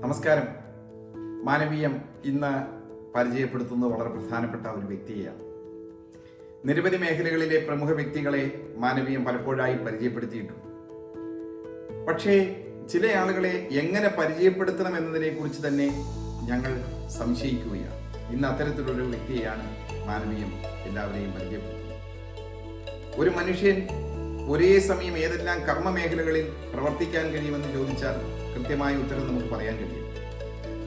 നമസ്കാരം. മാനവീയം ഇന്ന് പരിചയപ്പെടുത്തുന്നത് വളരെ പ്രധാനപ്പെട്ട ഒരു വ്യക്തിയെയാണ്. നിരവധി മേഖലകളിലെ പ്രമുഖ വ്യക്തികളെ മാനവീയം പലപ്പോഴായി പരിചയപ്പെടുത്തിയിട്ടുണ്ട്. പക്ഷേ ചില ആളുകളെ എങ്ങനെ പരിചയപ്പെടുത്തണം എന്നതിനെ കുറിച്ച് തന്നെ ഞങ്ങൾ സംശയിക്കുകയാണ്. ഇന്ന് അത്തരത്തിലൊരു വ്യക്തിയെയാണ് മാനവീയം എല്ലാവരെയും പരിചയപ്പെടുത്തുന്നത്. ഒരു മനുഷ്യൻ ഒരേ സമയം ഏതെല്ലാം കർമ്മ മേഖലകളിൽ പ്രവർത്തിക്കാൻ കഴിയുമെന്ന് ചോദിച്ചാൽ കൃത്യമായ ഉത്തരം നമുക്ക് പറയാൻ കഴിയും.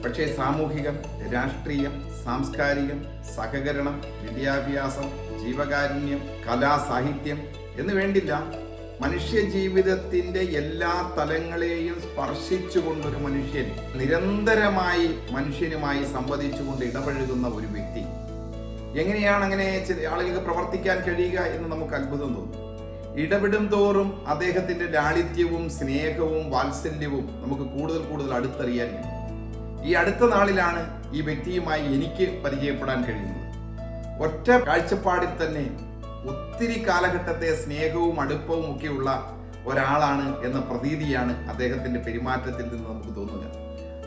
പക്ഷേ സാമൂഹികം രാഷ്ട്രീയം സാംസ്കാരികം സഹകരണം വിദ്യാഭ്യാസം ജീവകാരുണ്യം കലാ സാഹിത്യം എന്ന് വേണ്ടില്ല മനുഷ്യ ജീവിതത്തിന്റെ എല്ലാ തലങ്ങളെയും സ്പർശിച്ചുകൊണ്ടൊരു മനുഷ്യൻ നിരന്തരമായി മനുഷ്യനുമായി സംവദിച്ചുകൊണ്ട് ഇടപഴകുന്ന ഒരു വ്യക്തി. എങ്ങനെയാണ് അങ്ങനെ ആളുകൾക്ക് പ്രവർത്തിക്കാൻ കഴിയുക എന്ന് നമുക്ക് അത്ഭുതം തോന്നും. ഇടപെടും തോറും അദ്ദേഹത്തിന്റെ ലാളിത്യവും സ്നേഹവും വാത്സല്യവും നമുക്ക് കൂടുതൽ കൂടുതൽ അടുത്തറിയാൻ കഴിയും. ഈ അടുത്ത നാളിലാണ് ഈ വ്യക്തിയുമായി എനിക്ക് പരിചയപ്പെടാൻ കഴിയുന്നത്. ഒറ്റ കാഴ്ചപ്പാടിൽ തന്നെ ഒത്തിരി കാലഘട്ടത്തെ സ്നേഹവും അടുപ്പവും ഒക്കെയുള്ള ഒരാളാണ് എന്ന പ്രതീതിയാണ് അദ്ദേഹത്തിന്റെ പെരുമാറ്റത്തിൽ നിന്ന് നമുക്ക് തോന്നുക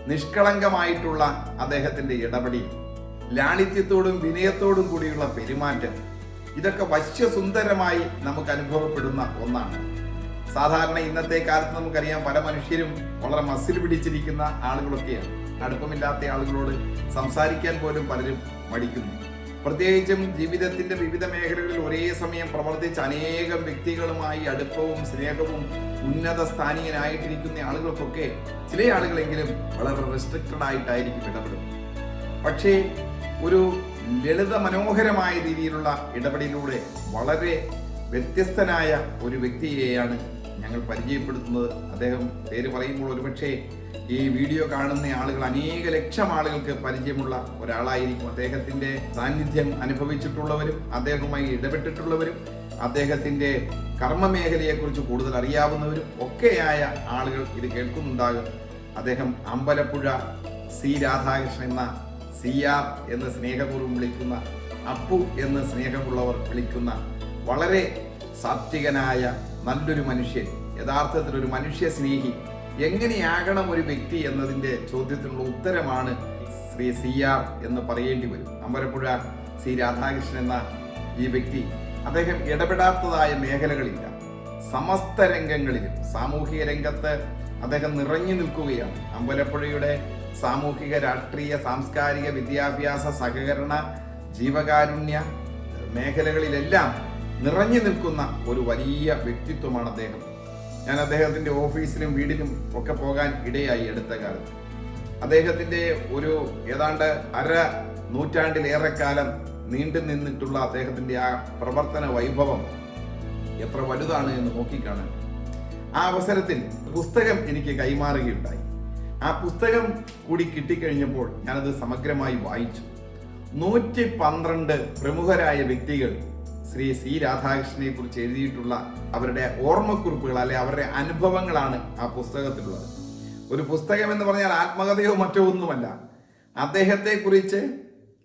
നിഷ്കളങ്കമായിട്ടുള്ള അദ്ദേഹത്തിന്റെ ഇടപെടി ലാളിത്യത്തോടും വിനയത്തോടും കൂടിയുള്ള പെരുമാറ്റം ഇതൊക്കെ വശ്യസുന്ദരമായി നമുക്ക് അനുഭവപ്പെടുന്ന ഒന്നാണ്. സാധാരണ ഇന്നത്തെ കാലത്ത് നമുക്കറിയാം പല മനുഷ്യരും വളരെ മസിൽ പിടിച്ചിരിക്കുന്ന ആളുകളൊക്കെയാണ്. അടുപ്പമില്ലാത്ത ആളുകളോട് സംസാരിക്കാൻ പോലും പലരും മടിക്കുന്നു. പ്രത്യേകിച്ചും ജീവിതത്തിന്റെ വിവിധ മേഖലകളിൽ ഒരേ സമയം പ്രവർത്തിച്ച അനേകം വ്യക്തികളുമായി അടുപ്പവും സ്നേഹവും ഉന്നത സ്ഥാനീയനായിട്ടിരിക്കുന്ന ആളുകൾക്കൊക്കെ ചില ആളുകളെങ്കിലും വളരെ റെസ്ട്രിക്റ്റഡ് ആയിട്ടായിരിക്കും ഇടപെടുന്നത്. പക്ഷേ ഒരു ലളിത മനോഹരമായ രീതിയിലുള്ള ഇടപെടലിലൂടെ വളരെ വ്യത്യസ്തനായ ഒരു വ്യക്തിയെയാണ് ഞങ്ങൾ പരിചയപ്പെടുത്തുന്നത്. അദ്ദേഹം പേര് പറയുമ്പോൾ ഒരുപക്ഷെ ഈ വീഡിയോ കാണുന്ന ആളുകൾ അനേക ലക്ഷം ആളുകൾക്ക് പരിചയമുള്ള ഒരാളായിരിക്കും. അദ്ദേഹത്തിന്റെ സാന്നിധ്യം അനുഭവിച്ചിട്ടുള്ളവരും അദ്ദേഹവുമായി ഇടപെട്ടിട്ടുള്ളവരും അദ്ദേഹത്തിന്റെ കർമ്മ മേഖലയെക്കുറിച്ച് കൂടുതൽ അറിയാവുന്നവരും ഒക്കെയായ ആളുകൾ ഇത് കേൾക്കുന്നുണ്ടാകും. അദ്ദേഹം അമ്പലപ്പുഴ സി രാധാകൃഷ്ണൻ എന്ന സി ആർ എന്ന് സ്നേഹപൂർവം വിളിക്കുന്ന അപ്പു എന്ന് സ്നേഹമുള്ളവർ വിളിക്കുന്ന വളരെ സാത്വികനായ നല്ലൊരു മനുഷ്യൻ യഥാർത്ഥത്തിൽ ഒരു മനുഷ്യ സ്നേഹി എങ്ങനെയാകണം ഒരു വ്യക്തി എന്നതിന്റെ ചോദ്യത്തിനുള്ള ഉത്തരമാണ് ശ്രീ സി ആർ എന്ന് പറയേണ്ടി വരും. അമ്പലപ്പുഴ ശ്രീ രാധാകൃഷ്ണൻ എന്ന ഈ വ്യക്തി അദ്ദേഹം ഇടപെടാത്തതായ മേഖലകളില്ല. സമസ്ത രംഗങ്ങളിലും സാമൂഹിക രംഗത്ത് അദ്ദേഹം നിറഞ്ഞു നിൽക്കുകയാണ്. അമ്പലപ്പുഴയുടെ സാമൂഹിക രാഷ്ട്രീയ സാംസ്കാരിക വിദ്യാഭ്യാസ സഹകരണ ജീവകാരുണ്യ മേഖലകളിലെല്ലാം നിറഞ്ഞു നിൽക്കുന്ന ഒരു വലിയ വ്യക്തിത്വമാണ് അദ്ദേഹം. ഞാൻ അദ്ദേഹത്തിന്റെ ഓഫീസിലും വീടിലും ഒക്കെ പോകാൻ ഇടയായി അടുത്ത കാലത്ത്. അദ്ദേഹത്തിന്റെ ഒരു ഏതാണ്ട് അര നൂറ്റാണ്ടിലേറെക്കാലം നീണ്ടു നിന്നിട്ടുള്ള അദ്ദേഹത്തിന്റെ ആ പ്രവർത്തന വൈഭവം എത്ര വലുതാണ് എന്ന് നോക്കിക്കാണാൻ. ആ അവസരത്തിൽ പുസ്തകം എനിക്ക് കൈമാറുകയുണ്ടായി. ആ പുസ്തകം കൂടി കിട്ടിക്കഴിഞ്ഞപ്പോൾ ഞാനത് സമഗ്രമായി വായിച്ചു. നൂറ്റി പന്ത്രണ്ട് പ്രമുഖരായ വ്യക്തികൾ ശ്രീ സി രാധാകൃഷ്ണനെ കുറിച്ച് എഴുതിയിട്ടുള്ള അവരുടെ ഓർമ്മക്കുറിപ്പുകൾ അല്ലെ അവരുടെ അനുഭവങ്ങളാണ് ആ പുസ്തകത്തിലുള്ളത്. ഒരു പുസ്തകം എന്ന് പറഞ്ഞാൽ ആത്മകഥയോ മറ്റോ ഒന്നുമല്ല. അദ്ദേഹത്തെ കുറിച്ച്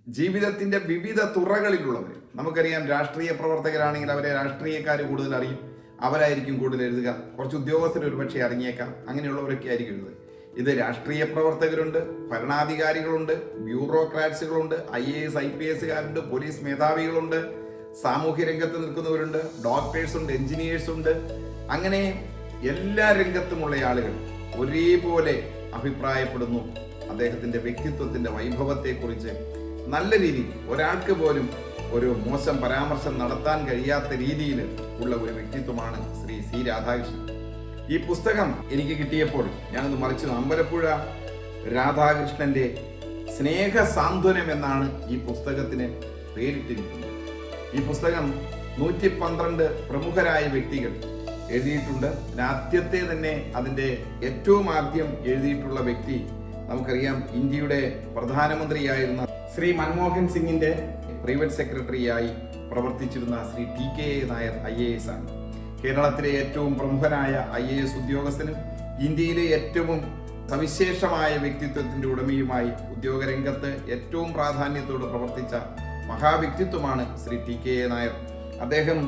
ജീവിതത്തിന്റെ വിവിധ തുറകളിലുള്ളവർ നമുക്കറിയാം രാഷ്ട്രീയ പ്രവർത്തകരാണെങ്കിൽ അവരെ രാഷ്ട്രീയക്കാർ കൂടുതൽ അറിയും. അവരായിരിക്കും കൂടുതൽ എഴുതുക. കുറച്ച് ഉദ്യോഗസ്ഥർ ഒരുപക്ഷെ അറിഞ്ഞേക്കാം അങ്ങനെയുള്ളവരൊക്കെ ആയിരിക്കും എഴുതുക. ഇത് രാഷ്ട്രീയ പ്രവർത്തകരുണ്ട് ഭരണാധികാരികളുണ്ട് ബ്യൂറോക്രാറ്റ്സുകളുണ്ട് I A S I P എസുകാരുണ്ട് police മേധാവികളുണ്ട് സാമൂഹ്യ രംഗത്ത് നിൽക്കുന്നവരുണ്ട് ഡോക്ടേഴ്സ് ഉണ്ട് എഞ്ചിനീയേഴ്സ് ഉണ്ട് അങ്ങനെ എല്ലാ രംഗത്തുമുള്ള ആളുകൾ ഒരേപോലെ അഭിപ്രായപ്പെടുന്നു. അദ്ദേഹത്തിന്റെ വ്യക്തിത്വത്തിന്റെ വൈഭവത്തെക്കുറിച്ച് നല്ല രീതിയിൽ ഒരാൾക്ക് പോലും ഒരു മോശം പരാമർശം നടത്താൻ കഴിയാത്ത രീതിയിൽ ഉള്ള ഒരു വ്യക്തിത്വമാണ് ശ്രീ സി രാധാകൃഷ്ണൻ. ഈ പുസ്തകം എനിക്ക് കിട്ടിയപ്പോൾ ഞാനൊന്ന് മറിച്ചു അമ്പലപ്പുഴ രാധാകൃഷ്ണന്റെ സ്നേഹ സാന്ത്വനം എന്നാണ് ഈ പുസ്തകത്തിന് പേരിട്ടിരിക്കുന്നത്. ഈ പുസ്തകം നൂറ്റി പന്ത്രണ്ട് പ്രമുഖരായ വ്യക്തികൾ എഴുതിയിട്ടുണ്ട്. ആദ്യത്തെ തന്നെ അതിന്റെ ഏറ്റവും ആദ്യം എഴുതിയിട്ടുള്ള വ്യക്തി നമുക്കറിയാം ഇന്ത്യയുടെ പ്രധാനമന്ത്രിയായിരുന്ന ശ്രീ മൻമോഹൻ സിംഗിന്റെ പ്രൈവറ്റ് സെക്രട്ടറിയായി പ്രവർത്തിച്ചിരുന്ന Shri T K Nair I A S ആണ്. കേരളത്തിലെ ഏറ്റവും പ്രമുഖനായ ഐ എ എസ് ഉദ്യോഗസ്ഥനും ഇന്ത്യയിലെ ഏറ്റവും സവിശേഷമായ വ്യക്തിത്വത്തിന്റെ ഉടമയുമായി ഉദ്യോഗരംഗത്ത് ഏറ്റവും പ്രാധാന്യത്തോടെ പ്രവർത്തിച്ച മഹാവ്യക്തിത്വമാണ് Shri T K A Nair. അദ്ദേഹം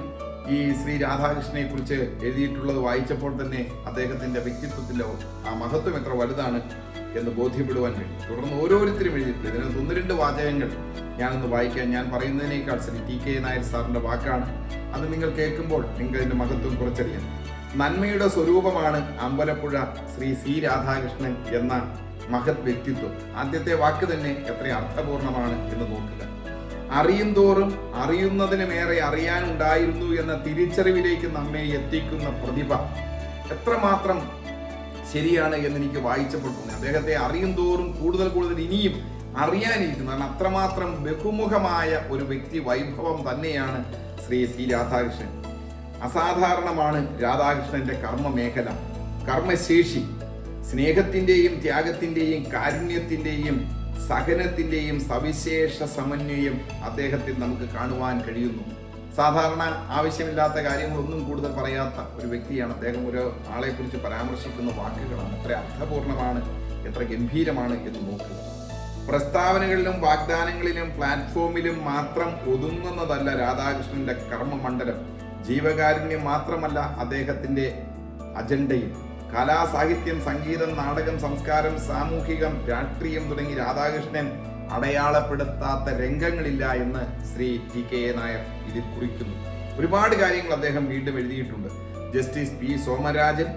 ഈ ശ്രീ രാധാകൃഷ്ണനെ കുറിച്ച് എഴുതിയിട്ടുള്ളത് വായിച്ചപ്പോൾ തന്നെ അദ്ദേഹത്തിന്റെ വ്യക്തിത്വത്തിലോ ആ മഹത്വം എത്ര വലുതാണ് എന്ന് ബോധ്യപ്പെടുവാൻ കഴിയും തുടർന്ന് ഓരോരുത്തരും എഴുതിയിട്ടുണ്ട്. ഇതിനകത്ത് ഒന്ന് രണ്ട് വാചകങ്ങൾ ഞാനൊന്ന് വായിക്കാൻ ഞാൻ പറയുന്നതിനേക്കാൾ ശ്രീ ടി കെ നായർ സാറിന്റെ വാക്കാണ്. അത് നിങ്ങൾ കേൾക്കുമ്പോൾ നിങ്ങൾക്ക് അതിന്റെ മഹത്വം കുറച്ചറിയാം. നന്മയുടെ സ്വരൂപമാണ് അമ്പലപ്പുഴ ശ്രീ സി രാധാകൃഷ്ണൻ എന്ന മഹത് വ്യക്തിത്വം. ആദ്യത്തെ വാക്ക് തന്നെ എത്ര അർത്ഥപൂർണമാണ് എന്ന് നോക്കുക. അറിയും തോറും അറിയുന്നതിനുമേറെ അറിയാനുണ്ടായിരുന്നു എന്ന തിരിച്ചറിവിലേക്ക് നമ്മെ എത്തിക്കുന്ന പ്രതിഭ എത്രമാത്രം ശരിയാണ് എന്ന് എനിക്ക് വായിച്ചപ്പോൾ തോന്നി. അദ്ദേഹത്തെ അറിയും തോറും കൂടുതൽ കൂടുതൽ ഇനിയും അറിയാനിരിക്കുന്നു. കാരണം അത്രമാത്രം ബഹുമുഖമായ ഒരു വ്യക്തി വൈഭവം തന്നെയാണ് ശ്രീ സി രാധാകൃഷ്ണൻ. അസാധാരണമാണ് രാധാകൃഷ്ണന്റെ കർമ്മ മേഖല കർമ്മശേഷി. സ്നേഹത്തിന്റെയും ത്യാഗത്തിന്റെയും കാരുണ്യത്തിന്റെയും സഹനത്തിന്റെയും സവിശേഷ സമന്വയം അദ്ദേഹത്തിൽ നമുക്ക് കാണുവാൻ കഴിയുന്നു. സാധാരണ ആവശ്യമില്ലാത്ത കാര്യങ്ങളൊന്നും കൂടുതൽ പറയാത്ത ഒരു വ്യക്തിയാണ്. അദ്ദേഹം ഒരു ആളെ കുറിച്ച് പരാമർശിക്കുന്ന വാക്കുകളാണ്. എത്ര അർത്ഥപൂർണമാണ് എത്ര ഗംഭീരമാണ് എന്ന് നോക്കുക. പ്രസ്താവനകളിലും വാഗ്ദാനങ്ങളിലും പ്ലാറ്റ്ഫോമിലും മാത്രം ഒതുങ്ങുന്നതല്ല രാധാകൃഷ്ണന്റെ കർമ്മമണ്ഡലം. ജീവകാരുണ്യം മാത്രമല്ല അദ്ദേഹത്തിന്റെ അജണ്ടയും. കലാ സാഹിത്യം സംഗീതം നാടകം സംസ്കാരം സാമൂഹികം രാഷ്ട്രീയം തുടങ്ങി രാധാകൃഷ്ണൻ അടയാളപ്പെടുത്താത്ത രംഗങ്ങളില്ല എന്ന് Shri T K A Nair ഇതിൽ കുറിക്കുന്നു. ഒരുപാട് കാര്യങ്ങൾ അദ്ദേഹം വീണ്ടും എഴുതിയിട്ടുണ്ട്. Justice P Somarajan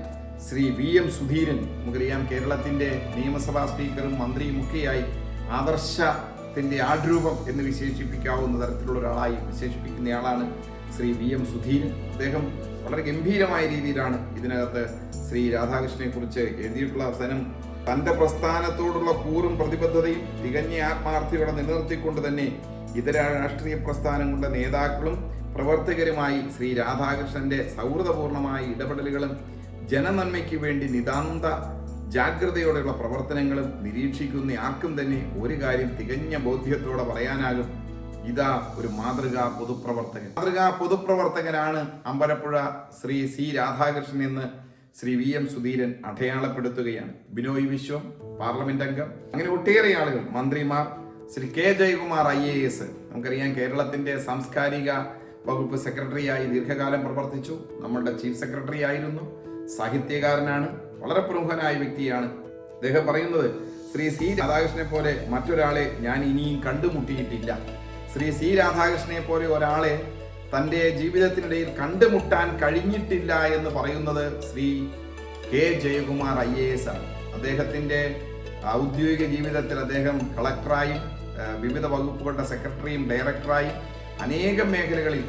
Shri V M Sudheeran നമുക്കറിയാം കേരളത്തിന്റെ നിയമസഭാ സ്പീക്കറും മന്ത്രിയും ഒക്കെയായി ആദർശത്തിന്റെ ആഡ്രൂപം എന്ന് വിശേഷിപ്പിക്കാവുന്ന തരത്തിലുള്ള ഒരാളായി വിശേഷിപ്പിക്കുന്നയാളാണ് ശ്രീ വി എം സുധീരൻ. അദ്ദേഹം വളരെ ഗംഭീരമായ രീതിയിലാണ് ഇതിനകത്ത് ശ്രീ രാധാകൃഷ്ണനെ കുറിച്ച് എഴുതിയിട്ടുള്ള അവസാനം തന്റെ പ്രസ്ഥാനത്തോടുള്ള കൂറും പ്രതിബദ്ധതയും തികഞ്ഞ ആത്മാർത്ഥിയോടെ നിലനിർത്തിക്കൊണ്ട് തന്നെ ഇതര രാഷ്ട്രീയ പ്രസ്ഥാനങ്ങളുടെ നേതാക്കളും പ്രവർത്തകരുമായി ശ്രീ രാധാകൃഷ്ണന്റെ സൗഹൃദപൂർണമായ ഇടപെടലുകളും ജനനന്മയ്ക്ക് വേണ്ടി നിതാന്ത ജാഗ്രതയോടെയുള്ള പ്രവർത്തനങ്ങളും നിരീക്ഷിക്കുന്ന ആർക്കും തന്നെ ഒരു കാര്യം തികഞ്ഞ ബോധ്യത്തോടെ പറയാനാകും. ഇതാ ഒരു മാതൃകാ പൊതുപ്രവർത്തകൻ. മാതൃകാ പൊതുപ്രവർത്തകനാണ് അമ്പലപ്പുഴ ശ്രീ സി രാധാകൃഷ്ണൻ എന്ന് ശ്രീ വി എം സുധീരൻ അടയാളപ്പെടുത്തുകയാണ്. ബിനോയ് വിശ്വം പാർലമെന്റ് അംഗം അങ്ങനെ ഒട്ടേറെ ആളുകൾ മന്ത്രിമാർ Shri K Jayakumar I A S നമുക്കറിയാം കേരളത്തിന്റെ സാംസ്കാരിക വകുപ്പ് സെക്രട്ടറിയായി ദീർഘകാലം പ്രവർത്തിച്ചു. നമ്മളുടെ ചീഫ് സെക്രട്ടറി ആയിരുന്നു സാഹിത്യകാരനാണ് വളരെ പ്രമുഖനായ വ്യക്തിയാണ്. അദ്ദേഹം പറയുന്നത് ശ്രീ സി രാധാകൃഷ്ണനെ പോലെ മറ്റൊരാളെ ഞാൻ ഇനിയും കണ്ടുമുട്ടിയിട്ടില്ല. ശ്രീ സി രാധാകൃഷ്ണനെ പോലെ ഒരാളെ തന്റെ ജീവിതത്തിനിടയിൽ കണ്ടുമുട്ടാൻ കഴിഞ്ഞിട്ടില്ല എന്ന് പറയുന്നത് Shri K Jayakumar I A S ആണ്. അദ്ദേഹത്തിന്റെ ഔദ്യോഗിക ജീവിതത്തിൽ അദ്ദേഹം കളക്ടറായും വിവിധ വകുപ്പുകളുടെ സെക്രട്ടറിയും ഡയറക്ടറായും അനേകം മേഖലകളിൽ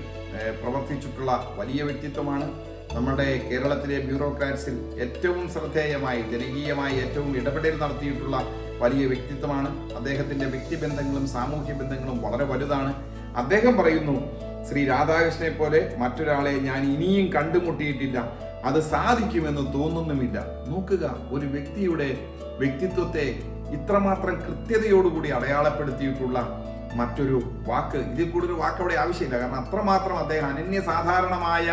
പ്രവർത്തിച്ചിട്ടുള്ള വലിയ വ്യക്തിത്വമാണ്. നമ്മുടെ കേരളത്തിലെ ബ്യൂറോക്രാറ്റ്സിൽ ഏറ്റവും ശ്രദ്ധേയമായി ജനകീയമായി ഏറ്റവും ഇടപെടൽ നടത്തിയിട്ടുള്ള വലിയ വ്യക്തിത്വമാണ്. അദ്ദേഹത്തിന്റെ വ്യക്തിബന്ധങ്ങളും സാമൂഹ്യ ബന്ധങ്ങളും വളരെ വലുതാണ്. അദ്ദേഹം പറയുന്നു ശ്രീ രാധാകൃഷ്ണനെ പോലെ മറ്റൊരാളെ ഞാൻ ഇനിയും കണ്ടുമുട്ടിയിട്ടില്ല. അത് സാധിക്കുമെന്ന് തോന്നുന്നുമില്ല. നോക്കുക ഒരു വ്യക്തിയുടെ വ്യക്തിത്വത്തെ ഇത്രമാത്രം കൃത്യതയോടുകൂടി അടയാളപ്പെടുത്തിയിട്ടുള്ള മറ്റൊരു വാക്ക്. ഇതിൽ കൂടുതൽ വാക്ക് അവിടെ ആവശ്യമില്ല. കാരണം അത്രമാത്രം അദ്ദേഹം അനന്യ സാധാരണമായ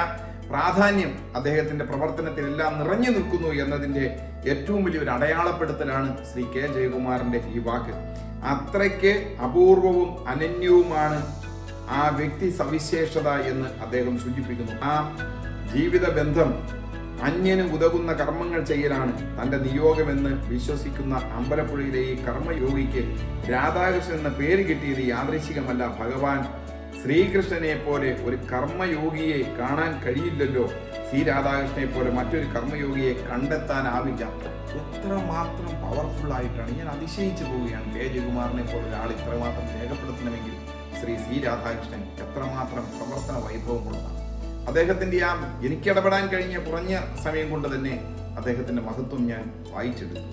പ്രാധാന്യം അദ്ദേഹത്തിന്റെ പ്രവർത്തനത്തിൽ എല്ലാം നിറഞ്ഞു നിൽക്കുന്നു എന്നതിന്റെ ഏറ്റവും വലിയൊരു അടയാളപ്പെടുത്തലാണ് ശ്രീ കെ ജയകുമാറിന്റെ ഈ വാക്ക്. അത്രയ്ക്ക് അപൂർവവും അനന്യവുമാണ് ആ വ്യക്തി സവിശേഷത എന്ന് അദ്ദേഹം സൂചിപ്പിക്കുന്നു. ആ ജീവിത ബന്ധം അന്യന് ഉതകുന്ന കർമ്മങ്ങൾ ചെയ്യലാണ് തന്റെ നിയോഗമെന്ന് വിശ്വസിക്കുന്ന അമ്പലപ്പുഴയിലെ ഈ കർമ്മയോഗിക്ക് രാധാകൃഷ്ണൻ എന്ന പേര് കിട്ടിയത് യാദൃശികമല്ല. ഭഗവാൻ ശ്രീകൃഷ്ണനെ പോലെ ഒരു കർമ്മയോഗിയെ കാണാൻ കഴിയില്ലല്ലോ. ശ്രീ രാധാകൃഷ്ണനെ പോലെ മറ്റൊരു കർമ്മയോഗിയെ കണ്ടെത്താനാവില്ല. എത്രമാത്രം പവർഫുൾ ആയിട്ടാണ്. ഞാൻ അതിശയിച്ചു പോവുകയാണ്. കെ ജയകുമാറിനെ പോലെ ഒരാൾ ഇത്രമാത്രം രേഖപ്പെടുത്തണമെങ്കിൽ ശ്രീ സി രാധാകൃഷ്ണൻ എത്രമാത്രം പ്രവർത്തന വൈഭവമുള്ളതാണ് അദ്ദേഹത്തിന്റെ ആ എനിക്ക് ഇടപെടാൻ കഴിഞ്ഞ കുറഞ്ഞ സമയം കൊണ്ട് തന്നെ അദ്ദേഹത്തിന്റെ മഹത്വം ഞാൻ വായിച്ചെടുത്തു.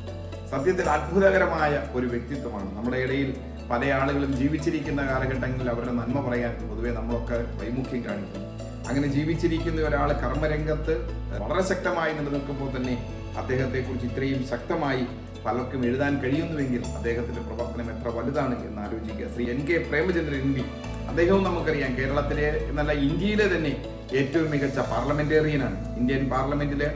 സത്യത്തിൽ അത്ഭുതകരമായ ഒരു വ്യക്തിത്വമാണ്. നമ്മുടെ ഇടയിൽ പല ആളുകളും ജീവിച്ചിരിക്കുന്ന കാലഘട്ടങ്ങളിൽ അവരുടെ നന്മ പറയാൻ പൊതുവെ നമ്മളൊക്കെ വൈമുഖ്യം കാണിക്കും അങ്ങനെ ജീവിച്ചിരിക്കുന്ന ഒരാൾ കർമ്മരംഗത്ത് വളരെ ശക്തമായി നിലനിൽക്കുമ്പോൾ തന്നെ അദ്ദേഹത്തെക്കുറിച്ച് ഇത്രയും ശക്തമായി പലർക്കും എഴുതാൻ കഴിയുന്നുവെങ്കിൽ അദ്ദേഹത്തിന്റെ പ്രവർത്തനം എത്ര വലുതാണ് എന്ന് ആലോചിക്കുക. Shri N K Premachandran M P. അദ്ദേഹവും നമുക്കറിയാം കേരളത്തിലെ എന്നല്ല ഇന്ത്യയിലെ തന്നെ ഏറ്റവും മികച്ച പാർലമെന്റേറിയനാണ്. ഇന്ത്യൻ പാർലമെന്റിലെ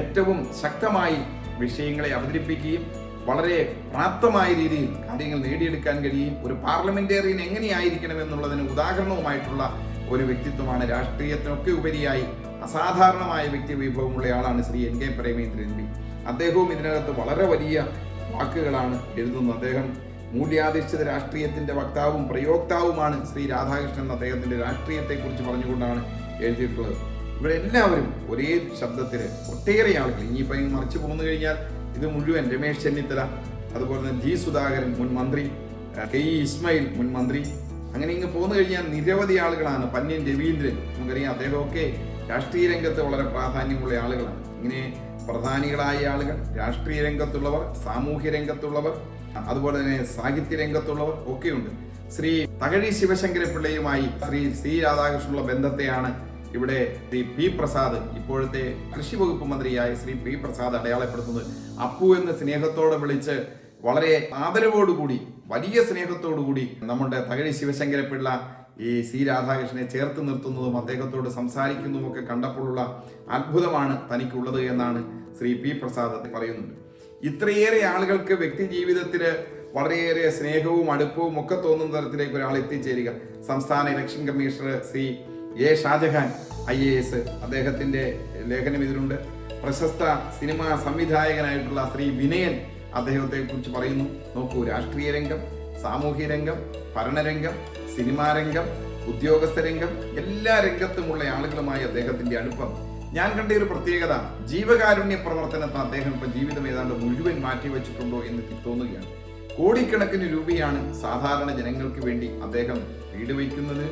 ഏറ്റവും ശക്തമായി വിഷയങ്ങളെ അവതരിപ്പിക്കുകയും വളരെ പ്രാപ്തമായ രീതിയിൽ കാര്യങ്ങൾ നേടിയെടുക്കാൻ കഴിയും ഒരു പാർലമെന്റേറിയൻ എങ്ങനെയായിരിക്കണം എന്നുള്ളതിന് ഉദാഹരണവുമായിട്ടുള്ള ഒരു വ്യക്തിത്വമാണ് രാഷ്ട്രീയത്തിനൊക്കെ ഉപരിയായി അസാധാരണമായ വ്യക്തി വിഭവമുള്ളയാളാണ് Shri N K Premendran P. അദ്ദേഹവും ഇതിനകത്ത് വളരെ വലിയ വാക്കുകളാണ് എഴുതുന്നത്. അദ്ദേഹം മൂല്യാധിഷ്ഠിത രാഷ്ട്രീയത്തിന്റെ വക്താവും പ്രയോക്താവുമാണ് ശ്രീ രാധാകൃഷ്ണൻ അദ്ദേഹത്തിന്റെ രാഷ്ട്രീയത്തെക്കുറിച്ച് പറഞ്ഞുകൊണ്ടാണ് എഴുതിയിട്ടുള്ളത്. ഇവിടെ എല്ലാവരും ഒരേ ശബ്ദത്തിൽ ഒട്ടേറെ ആളുകൾ ഇനിയിപ്പോൾ മറിച്ചു പോന്നു കഴിഞ്ഞാൽ ഇത് മുഴുവൻ രമേശ് ചെന്നിത്തല അതുപോലെ തന്നെ ജി സുധാകരൻ മുൻ മന്ത്രി കെ ഇ ഇസ്മയിൽ മുൻ മന്ത്രി അങ്ങനെ ഇങ്ങ് പോന്നു കഴിഞ്ഞാൽ നിരവധി ആളുകളാണ്. പന്യൻ രവീന്ദ്രൻ നമുക്കറിയാം അദ്ദേഹമൊക്കെ രാഷ്ട്രീയ രംഗത്ത് വളരെ പ്രാധാന്യമുള്ള ആളുകളാണ്. ഇങ്ങനെ പ്രധാനികളായ ആളുകൾ രാഷ്ട്രീയ രംഗത്തുള്ളവർ സാമൂഹ്യ രംഗത്തുള്ളവർ അതുപോലെ തന്നെ സാഹിത്യ രംഗത്തുള്ളവർ ഒക്കെയുണ്ട്. ശ്രീ തകഴി ശിവശങ്കര പിള്ളയുമായി ശ്രീ സി രാധാകൃഷ്ണനുള്ള ബന്ധത്തെയാണ് ഇവിടെ ശ്രീ പി പ്രസാദ് ഇപ്പോഴത്തെ കൃഷി വകുപ്പ് മന്ത്രിയായ ശ്രീ പി പ്രസാദ് അടയാളപ്പെടുത്തുന്നത്. അപ്പു എന്ന് സ്നേഹത്തോടെ വിളിച്ച് വളരെ ആദരവോടുകൂടി വലിയ സ്നേഹത്തോടുകൂടി നമ്മുടെ തകഴി ശിവശങ്കര പിള്ള ഈ സി രാധാകൃഷ്ണനെ ചേർത്ത് നിർത്തുന്നതും അദ്ദേഹത്തോട് സംസാരിക്കുന്നതും ഒക്കെ കണ്ടപ്പോഴുള്ള അത്ഭുതമാണ് തനിക്കുള്ളത് എന്നാണ് ശ്രീ പി പ്രസാദ് പറയുന്നുണ്ട്. ഇത്രയേറെ ആളുകൾക്ക് വ്യക്തി ജീവിതത്തിൽ വളരെയേറെ സ്നേഹവും അടുപ്പവും ഒക്കെ തോന്നുന്ന തരത്തിലേക്ക് ഒരാൾ എത്തിച്ചേരുക. സംസ്ഥാന election commissioner Shri A Shajahan I A S അദ്ദേഹത്തിന്റെ ലേഖനം ഇതിലുണ്ട്. പ്രശസ്ത സിനിമാ സംവിധായകനായിട്ടുള്ള ശ്രീ വിനയൻ അദ്ദേഹത്തെ കുറിച്ച് പറയുന്നു. നോക്കൂ രാഷ്ട്രീയ രംഗം സാമൂഹ്യ രംഗം ഭരണരംഗം സിനിമാ രംഗം ഉദ്യോഗസ്ഥ രംഗം എല്ലാ രംഗത്തുമുള്ള ആളുകളുമായി അദ്ദേഹത്തിന്റെ അടുപ്പം. ഞാൻ കണ്ട ഒരു പ്രത്യേകത ജീവകാരുണ്യ പ്രവർത്തനത്തെ അദ്ദേഹം ഇപ്പൊ ജീവിതം ഏതാണ്ട് മുഴുവൻ മാറ്റിവെച്ചിട്ടുണ്ടോ എന്ന് തോന്നുകയാണ്. കോടിക്കണക്കിന് രൂപയാണ് സാധാരണ ജനങ്ങൾക്ക് വേണ്ടി അദ്ദേഹം വീട് വയ്ക്കുന്നത്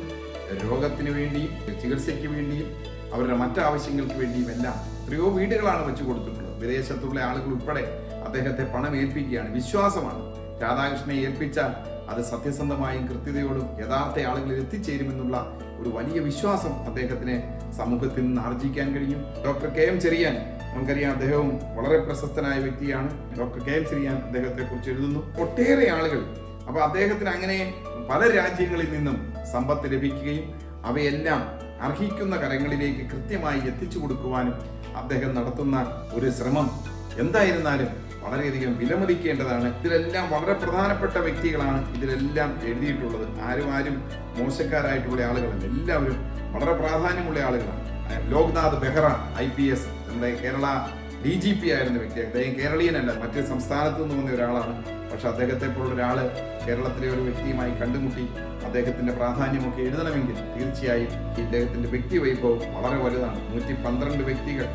രോഗത്തിന് വേണ്ടിയും ചികിത്സയ്ക്ക് വേണ്ടിയും അവരുടെ മറ്റാവശ്യങ്ങൾക്ക് വേണ്ടിയും എല്ലാം എത്രയോ വീടുകളാണ് വെച്ചു കൊടുത്തിട്ടുള്ളത്. വിദേശത്തുള്ള ആളുകൾ ഉൾപ്പെടെ അദ്ദേഹത്തെ പണം ഏൽപ്പിക്കുകയാണ് വിശ്വാസമാണ്. രാധാകൃഷ്ണനെ ഏൽപ്പിച്ചാൽ അത് സത്യസന്ധമായും കൃത്യതയോടും യഥാർത്ഥ ആളുകളിൽ എത്തിച്ചേരുമെന്നുള്ള ഒരു വലിയ വിശ്വാസം അദ്ദേഹത്തിന് സമൂഹത്തിൽ നിന്ന് ആർജിക്കാൻ കഴിഞ്ഞു ഡോക്ടർ കെ എം ചെറിയാൻ നമുക്കറിയാം അദ്ദേഹവും വളരെ പ്രശസ്തനായ വ്യക്തിയാണ്. ഡോക്ടർ കെ എം ചെറിയാൻ അദ്ദേഹത്തെ കുറിച്ച് എഴുതുന്നു. ഒട്ടേറെ ആളുകൾ. അപ്പൊ അദ്ദേഹത്തിന് അങ്ങനെ പല രാജ്യങ്ങളിൽ നിന്നും സമ്പത്ത് ലഭിക്കുകയും അവയെല്ലാം അർഹിക്കുന്ന കരങ്ങളിലേക്ക് കൃത്യമായി എത്തിച്ചു കൊടുക്കുവാനും അദ്ദേഹം നടത്തുന്ന ഒരു ശ്രമം. എന്തായിരുന്നാലും വളരെയധികം വിലമതിക്കേണ്ടതാണ്. ഇതിലെല്ലാം വളരെ പ്രധാനപ്പെട്ട വ്യക്തികളാണ് ഇതിലെല്ലാം എഴുതിയിട്ടുള്ളത്. ആരും ആരും മോശക്കാരായിട്ടുള്ള ആളുകളല്ല. എല്ലാവരും വളരെ പ്രാധാന്യമുള്ള ആളുകളാണ്. Loknath Behera I P S നമ്മുടെ കേരള ഡി ജി പി ആയിരുന്ന വ്യക്തി. അദ്ദേഹം കേരളീയനല്ല മറ്റ് സംസ്ഥാനത്ത് നിന്ന് വന്ന ഒരാളാണ്. പക്ഷെ അദ്ദേഹത്തെ പോലുള്ള ഒരാൾ കേരളത്തിലെ ഒരു വ്യക്തിയുമായി കണ്ടുമുട്ടി അദ്ദേഹത്തിന്റെ പ്രാധാന്യമൊക്കെ എഴുതണമെങ്കിൽ തീർച്ചയായും ഇദ്ദേഹത്തിന്റെ വ്യക്തി വൈഭവം വളരെ വലുതാണ്. നൂറ്റി പന്ത്രണ്ട് വ്യക്തികൾ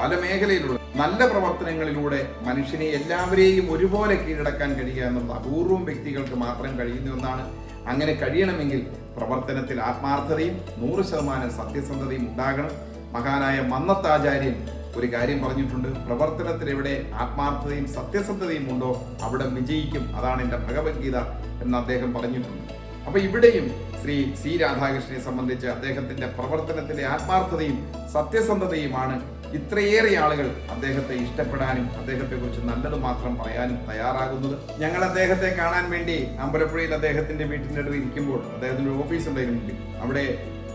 പല മേഖലയിലുള്ള നല്ല പ്രവർത്തനങ്ങളിലൂടെ മനുഷ്യനെ എല്ലാവരെയും ഒരുപോലെ കീഴടക്കാൻ കഴിയുക എന്നുള്ള അപൂർവം വ്യക്തികൾക്ക് മാത്രം കഴിയുന്ന ഒന്നാണ്. അങ്ങനെ കഴിയണമെങ്കിൽ പ്രവർത്തനത്തിൽ ആത്മാർത്ഥതയും നൂറ് ശതമാനം സത്യസന്ധതയും ഉണ്ടാകണം. മഹാനായ മന്നത്താചാര്യൻ ഒരു കാര്യം പറഞ്ഞിട്ടുണ്ട്. പ്രവർത്തനത്തിൽ എവിടെ ആത്മാർത്ഥതയും സത്യസന്ധതയും ഉണ്ടോ അവിടെ വിജയിക്കും. അതാണ് എന്റെ ഭഗവത്ഗീത എന്ന് അദ്ദേഹം പറഞ്ഞിട്ടുണ്ട്. അപ്പൊ ഇവിടെയും ശ്രീ സി രാധാകൃഷ്ണനെ സംബന്ധിച്ച് അദ്ദേഹത്തിന്റെ പ്രവർത്തനത്തിലെ ആത്മാർത്ഥതയും സത്യസന്ധതയുമാണ് ഇത്രയേറെ ആളുകൾ അദ്ദേഹത്തെ ഇഷ്ടപ്പെടാനും അദ്ദേഹത്തെ കുറിച്ച് നല്ലത് മാത്രം പറയാനും തയ്യാറാകുന്നത്. ഞങ്ങൾ അദ്ദേഹത്തെ കാണാൻ വേണ്ടി അമ്പലപ്പുഴയിൽ അദ്ദേഹത്തിന്റെ വീട്ടിന്റെ അടുത്ത് ഇരിക്കുമ്പോൾ അദ്ദേഹത്തിന്റെ ഓഫീസ് ഉണ്ടായിരുന്നു മുമ്പിൽ അവിടെ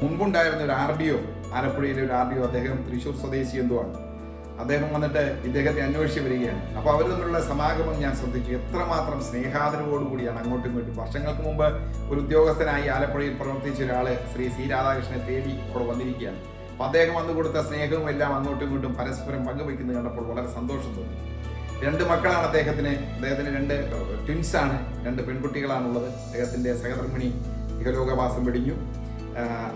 മുമ്പുണ്ടായിരുന്ന ഒരു ആർ ഡി ഒ ആലപ്പുഴയിലെ ഒരു ആർ ഡി ഒ അദ്ദേഹം തൃശൂർ സ്വദേശി എന്തോ ആണ് അദ്ദേഹം വന്നിട്ട് ഇദ്ദേഹത്തെ അന്വേഷിച്ച് വരികയാണ്. അപ്പോൾ അവർ തമ്മിലുള്ള സമാഗമം ഞാൻ ശ്രദ്ധിച്ചു. എത്രമാത്രം സ്നേഹാദരവോടുകൂടിയാണ് അങ്ങോട്ടും ഇങ്ങോട്ടും. വർഷങ്ങൾക്ക് മുമ്പ് ഒരു ഉദ്യോഗസ്ഥനായി ആലപ്പുഴയിൽ പ്രവർത്തിച്ച ഒരാൾ ശ്രീ സി രാധാകൃഷ്ണനെ തേടി അവിടെ വന്നിരിക്കുകയാണ്. അപ്പൊ അദ്ദേഹം വന്നു കൊടുത്ത സ്നേഹവും എല്ലാം അങ്ങോട്ടും ഇങ്ങോട്ടും പരസ്പരം പങ്കുവയ്ക്കുന്നത് കണ്ടപ്പോൾ വളരെ സന്തോഷം തോന്നി. രണ്ട് മക്കളാണ് അദ്ദേഹത്തിന് അദ്ദേഹത്തിന് രണ്ട് ട്വിൻസ് ആണ് രണ്ട് പെൺകുട്ടികളാണുള്ളത്. അദ്ദേഹത്തിന്റെ സഹധർമ്മിണി ഇഹലോകവാസം വെടിഞ്ഞു.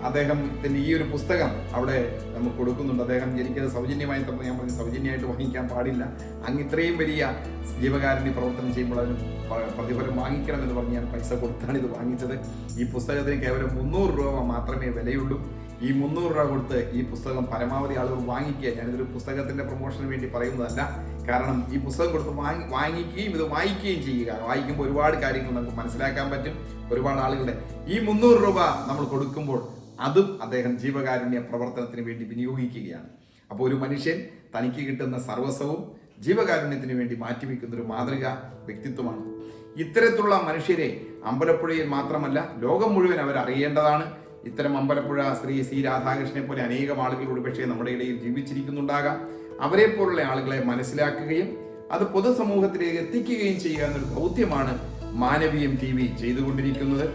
അദ്ദേഹത്തിന്റെ ഈ ഒരു പുസ്തകം അവിടെ നമുക്ക് കൊടുക്കുന്നുണ്ട്. അദ്ദേഹം എനിക്കത് സൗജന്യമായി തന്നെ ഞാൻ പറഞ്ഞു സൗജന്യമായിട്ട് വാങ്ങിക്കാൻ പാടില്ല. അങ്ങ് ഇത്രയും വലിയ ജീവകാരുണ്യ പ്രവർത്തനം ചെയ്യുമ്പോൾ അതിന് പ്രതിഫലം വാങ്ങിക്കണം എന്ന് പറഞ്ഞ് ഞാൻ പൈസ കൊടുത്താണ് ഇത് വാങ്ങിച്ചത്. ഈ പുസ്തകത്തിന് കേവലം മുന്നൂറ് രൂപ മാത്രമേ വിലയുള്ളൂ. ഈ മുന്നൂറ് രൂപ കൊടുത്ത് ഈ പുസ്തകം പരമാവധി ആളുകൾ വാങ്ങിക്കുക. ഞാനിതൊരു പുസ്തകത്തിന്റെ പ്രൊമോഷന് വേണ്ടി പറയുന്നതല്ല. കാരണം ഈ പുസ്തകം കൊടുത്ത് വാങ്ങി വാങ്ങിക്കുകയും ഇത് വായിക്കുകയും ചെയ്യുക. വായിക്കുമ്പോൾ ഒരുപാട് കാര്യങ്ങൾ നമുക്ക് മനസ്സിലാക്കാൻ പറ്റും. ഒരുപാട് ആളുകളുടെ ഈ മുന്നൂറ് രൂപ നമ്മൾ കൊടുക്കുമ്പോൾ അതും അദ്ദേഹം ജീവകാരുണ്യ പ്രവർത്തനത്തിന് വേണ്ടി വിനിയോഗിക്കുകയാണ്. അപ്പോൾ ഒരു മനുഷ്യൻ തനിക്ക് കിട്ടുന്ന സർവസ്വവും ജീവകാരുണ്യത്തിന് വേണ്ടി മാറ്റിവെക്കുന്ന ഒരു മാതൃക വ്യക്തിത്വമാണ്. ഇത്തരത്തിലുള്ള മനുഷ്യരെ അമ്പലപ്പുഴയിൽ മാത്രമല്ല ലോകം മുഴുവൻ അവർ അറിയേണ്ടതാണ് ഇത്തരം അമ്പലപ്പുഴ ശ്രീ സി രാധാകൃഷ്ണനെ പോലെ അനേകം ആളുകൾ ഒരുപക്ഷെ നമ്മുടെ ഇടയിൽ ജീവിച്ചിരിക്കുന്നുണ്ടാകാം. അവരെ പോലുള്ള ആളുകളെ മനസ്സിലാക്കുകയും അത് പൊതുസമൂഹത്തിലേക്ക് എത്തിക്കുകയും ചെയ്യുക എന്നൊരു ദൗത്യമാണ് മാനവീയം ടി വി ചെയ്തുകൊണ്ടിരിക്കുന്നത്.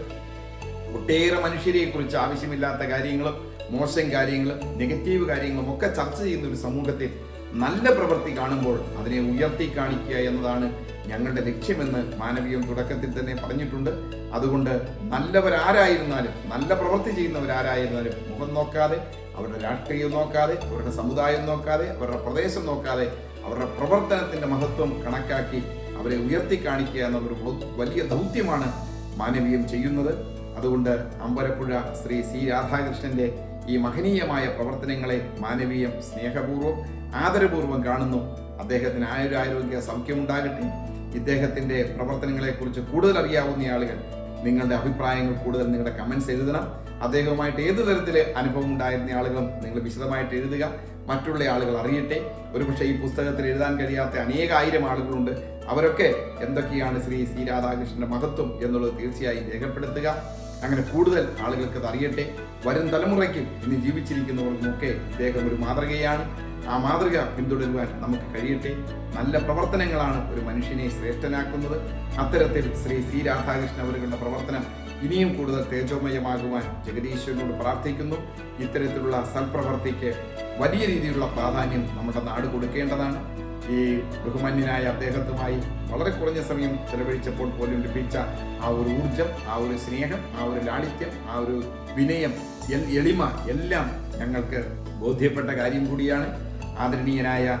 ഒട്ടേറെ മനുഷ്യരെ കുറിച്ച് ആവശ്യമില്ലാത്ത കാര്യങ്ങളും മോശം കാര്യങ്ങളും നെഗറ്റീവ് കാര്യങ്ങളും ഒക്കെ ചർച്ച ചെയ്യുന്ന ഒരു സമൂഹത്തിൽ നല്ല പ്രവൃത്തി കാണുമ്പോൾ അതിനെ ഉയർത്തി കാണിക്കുക എന്നതാണ് ഞങ്ങളുടെ ലക്ഷ്യമെന്ന് മാനവീയം തുടക്കത്തിൽ തന്നെ പറഞ്ഞിട്ടുണ്ട്. അതുകൊണ്ട് നല്ലവരാരായിരുന്നാലും നല്ല പ്രവൃത്തി ചെയ്യുന്നവരാരായിരുന്നാലും മുഖം നോക്കാതെ അവരുടെ രാഷ്ട്രീയം നോക്കാതെ അവരുടെ സമുദായം നോക്കാതെ അവരുടെ പ്രദേശം നോക്കാതെ അവരുടെ പ്രവർത്തനത്തിന്റെ മഹത്വം കണക്കാക്കി അവരെ ഉയർത്തി കാണിക്കുക എന്നുള്ളൊരു വ- വലിയ ദൗത്യമാണ് മാനവീയം ചെയ്യുന്നത്. അതുകൊണ്ട് അമ്പലപ്പുഴ ശ്രീ സി രാധാകൃഷ്ണന്റെ ഈ മഹനീയമായ പ്രവർത്തനങ്ങളെ മാനവീയം സ്നേഹപൂർവം ആദരപൂർവം കാണുന്നു. അദ്ദേഹത്തിന് ആയുരാരോഗ്യ സൗഖ്യമുണ്ടാകട്ടെ ഇദ്ദേഹത്തിന്റെ പ്രവർത്തനങ്ങളെക്കുറിച്ച് കൂടുതൽ അറിയാവുന്ന ആളുകൾ നിങ്ങളുടെ അഭിപ്രായങ്ങൾ കൂടുതൽ നിങ്ങളുടെ കമന്റ്സ് എഴുതണം. അദ്ദേഹവുമായിട്ട് ഏത് തരത്തിലെ അനുഭവം ഉണ്ടായിരുന്ന ആളുകളും നിങ്ങൾ വിശദമായിട്ട് എഴുതുക. മറ്റുള്ള ആളുകൾ അറിയട്ടെ. ഒരുപക്ഷെ ഈ പുസ്തകത്തിൽ എഴുതാൻ കഴിയാത്ത അനേകായിരം ആളുകളുണ്ട്. അവരൊക്കെ എന്തൊക്കെയാണ് ശ്രീ ശ്രീ രാധാകൃഷ്ണന്റെ മഹത്വം എന്നുള്ളത് തീർച്ചയായും രേഖപ്പെടുത്തുക. അങ്ങനെ കൂടുതൽ ആളുകൾക്ക് അത് അറിയട്ടെ. വരും തലമുറയ്ക്കും ഇനി ജീവിച്ചിരിക്കുന്നവർക്കുമൊക്കെ ഇദ്ദേഹം ഒരു മാതൃകയാണ്. ആ മാതൃക പിന്തുടരുവാൻ നമുക്ക് കഴിയട്ടെ. നല്ല പ്രവർത്തനങ്ങളാണ് ഒരു മനുഷ്യനെ ശ്രേഷ്ഠനാക്കുന്നത്. അത്തരത്തിൽ ശ്രീ സി രാധാകൃഷ്ണൻ അവരുടെ പ്രവർത്തനം ഇനിയും കൂടുതൽ തേജോമയമാകുവാൻ ജഗദീശ്വരനോട് പ്രാർത്ഥിക്കുന്നു. ഇത്തരത്തിലുള്ള സൽപ്രവർത്തിക്ക് വലിയ രീതിയിലുള്ള പ്രാധാന്യം നമ്മുടെ നാട് കൊടുക്കേണ്ടതാണ്. ഈ ബഹുമാന്യനായ അദ്ദേഹത്തുമായി വളരെ കുറഞ്ഞ സമയം ചെലവഴിച്ചപ്പോൾ പോലും ലഭിച്ച ആ ഒരു ഊർജം ആ ഒരു സ്നേഹം ആ ഒരു ലാളിത്യം ആ ഒരു വിനയം എളിമ എല്ലാം ഞങ്ങൾക്ക് ബോധ്യപ്പെട്ട കാര്യം കൂടിയാണ്. ആദരണീയനായ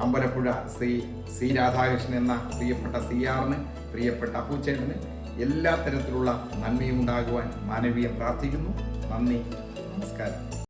അമ്പലപ്പുഴ ശ്രീ സി രാധാകൃഷ്ണൻ എന്ന പ്രിയപ്പെട്ട സി ആറിന് പ്രിയപ്പെട്ട അപ്പൂച്ചേട്ടന് എല്ലാ തരത്തിലുള്ള നന്മയും ഉണ്ടാകുവാൻ മാനവീയം പ്രാർത്ഥിക്കുന്നു. നന്ദി. നമസ്കാരം.